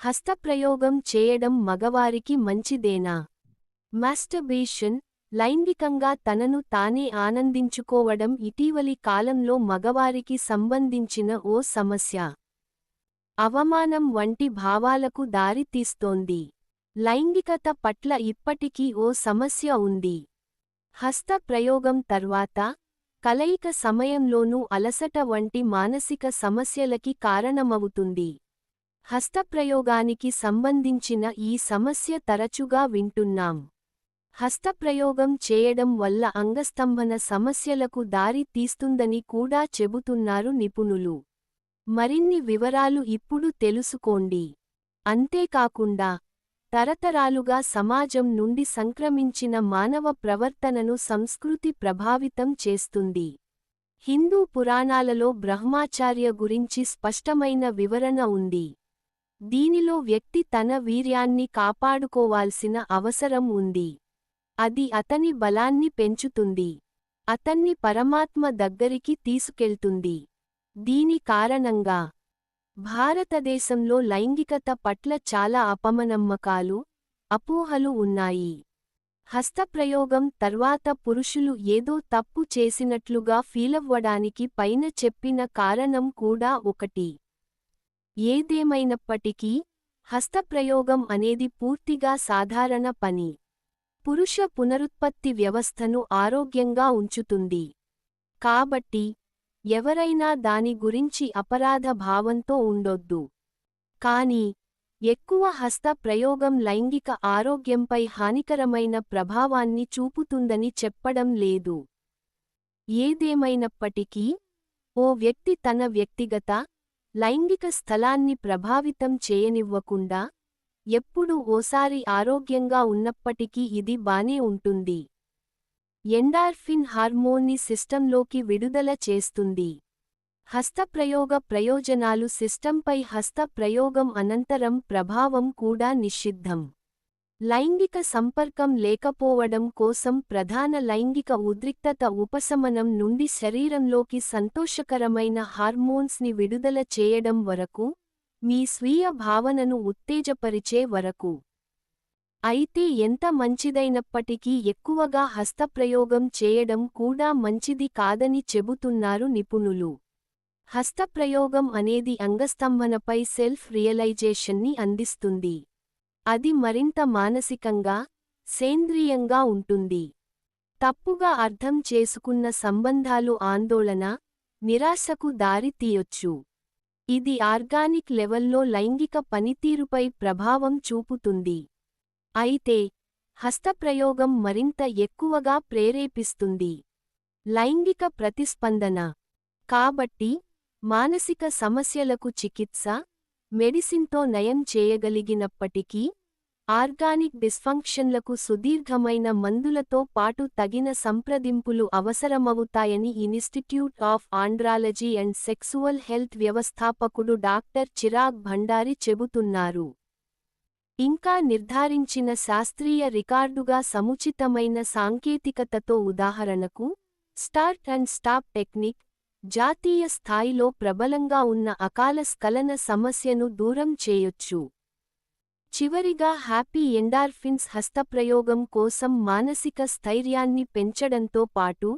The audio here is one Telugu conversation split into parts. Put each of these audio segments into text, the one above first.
హస్తప్రయోగం చేయడం మగవారికి మంచిదేనా? మాస్టర్బేషన్ లైంగికంగా తనను తానే ఆనందించుకోవడం ఇటీవలి కాలంలో మగవారికి సంబంధించిన ఓ సమస్య. అవమానం వంటి భావాలకు దారితీస్తోంది లైంగికత పట్ల ఇప్పటికీ ఓ సమస్య ఉంది. హస్త ప్రయోగం తర్వాత కలయిక సమయంలోనూ అలసట వంటి మానసిక సమస్యలకి కారణమవుతుంది. హస్తప్రయోగానికి సంబంధించిన ఈ సమస్య తరచుగా వింటున్నాం. హస్తప్రయోగం చేయడం వల్ల అంగస్తంభన సమస్యలకు దారి తీస్తుందని కూడా చెబుతున్నారు నిపుణులు. మరిన్ని వివరాలు ఇప్పుడు తెలుసుకోండి. అంతేకాకుండా తరతరాలుగా సమాజం నుండి సంక్రమించిన మానవ ప్రవర్తనను సంస్కృతి ప్రభావితం చేస్తుంది. హిందూ పురాణాలలో బ్రహ్మాచార్య గురించి స్పష్టమైన వివరణ ఉంది. దీనిలో వ్యక్తి తన వీర్యాన్ని కాపాడుకోవాల్సిన అవసరం ఉంది. అది అతని బలాన్ని పెంచుతుంది. అతన్ని పరమాత్మ దగ్గరికి తీసుకెళ్తుంది. దీని కారణంగా భారతదేశంలో లైంగికత పట్ల చాలా అపమనమ్మకాలు అపోహలు ఉన్నాయి. హస్తప్రయోగం తర్వాత పురుషులు ఏదో తప్పు చేసినట్లుగా ఫీలవ్వడానికి పైన చెప్పిన కారణం కూడా ఒకటి. ఏదేమైనప్పటికీ హస్తప్రయోగం అనేది పూర్తిగా సాధారణ పని. పురుష పునరుత్పత్తి వ్యవస్థను ఆరోగ్యంగా ఉంచుతుంది. కాబట్టి ఎవరైనా దాని గురించి అపరాధ భావంతో ఉండొద్దు. కాని ఎక్కువ హస్త ప్రయోగం లైంగిక ఆరోగ్యంపై హానికరమైన ప్రభావాన్ని చూపుతుందని చెప్పడం లేదు. ఏదేమైనప్పటికీ ఓ వ్యక్తి తన వ్యక్తిగత లైంగిక స్థలాన్ని ప్రభావితం చేయనివ్వకుండా ఎప్పుడు ఓసారి ఆరోగ్యంగా ఉన్నప్పటికీ ఇది బానే ఉంటుంది. ఎండార్ఫిన్ హార్మోన్ని సిస్టంలోకి విడుదల చేస్తుంది. హస్తప్రయోగ ప్రయోజనాలు సిస్టంపై హస్త ప్రయోగం అనంతరం ప్రభావం కూడా నిషిద్ధం. లైంగిక సంపర్కం లేకపోవడం కోసం ప్రధాన లైంగిక ఉద్రిక్తత ఉపశమనం నుండి శరీరంలోకి సంతోషకరమైన హార్మోన్స్ని విడుదల చేయడం వరకు మీ స్వీయ భావనను ఉత్తేజపరిచే వరకు. అయితే ఎంత మంచిదైనప్పటికీ ఎక్కువగా హస్తప్రయోగం చేయడం కూడా మంచిది కాదని చెబుతున్నారు నిపుణులు. హస్తప్రయోగం అనేది అంగస్తంభనపై సెల్ఫ్ రియలైజేషన్ని అందిస్తుంది. అది మరింత మానసికంగా సేంద్రియంగా ఉంటుంది. తప్పుగా అర్థం చేసుకున్న సంబంధాలు ఆందోళన నిరాశకు దారి తీయొచ్చు. ఇది ఆర్గానిక్ లెవెల్లో లైంగిక పనితీరుపై ప్రభావం చూపుతుంది. అయితే హస్తప్రయోగం మరింత ఎక్కువగా ప్రేరేపిస్తుంది. లైంగిక ప్రతిస్పందన. కాబట్టి మానసిక సమస్యలకు చికిత్స మెడిసిన్తో నయం చేయగలిగినప్పటికీ ఆర్గానిక్ డిస్ఫంక్షన్లకు సుదీర్ఘమైన మందులతో పాటు తగిన సంప్రదింపులు అవసరమవుతాయని institute of andrology and sexual health వ్యవస్థాపకుడు డాక్టర్ చిరాగ్ భండారి చెబుతున్నారు. ఇంకా నిర్ధారించిన శాస్త్రీయ రికార్డుగా సముచితమైన సాంకేతికతతో ఉదాహరణకు స్టార్ట్ అండ్ స్టాప్ టెక్నిక్ జాతీయ స్థాయిలో ప్రబలంగా ఉన్న అకాల స్ఖలన సమస్యను దూరం చేయొచ్చు. చివరిగా హ్యాపీ ఎండార్ఫిన్స్ హస్తప్రయోగం కోసం మానసిక స్థైర్యాన్ని పెంచడంతో పాటు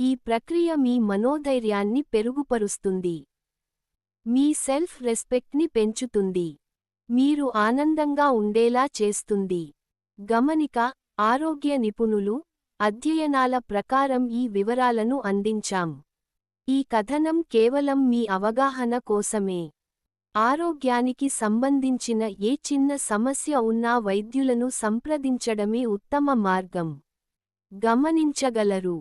ఈ ప్రక్రియ మీ మనోధైర్యాన్ని పెరుగుపరుస్తుంది. మీ సెల్ఫ్ రెస్పెక్ట్ని పెంచుతుంది. మీరు ఆనందంగా ఉండేలా చేస్తుంది. గమనిక ఆరోగ్య నిపుణులు అధ్యయనాల ప్రకారం ఈ వివరాలను అందించాం. ఈ కథనం కేవలం మీ అవగాహన కోసమే. ఆరోగ్యానికి సంబంధించిన ఏ చిన్న సమస్య ఉన్నా వైద్యులను సంప్రదించడమే ఉత్తమ మార్గం. గమనించగలరు.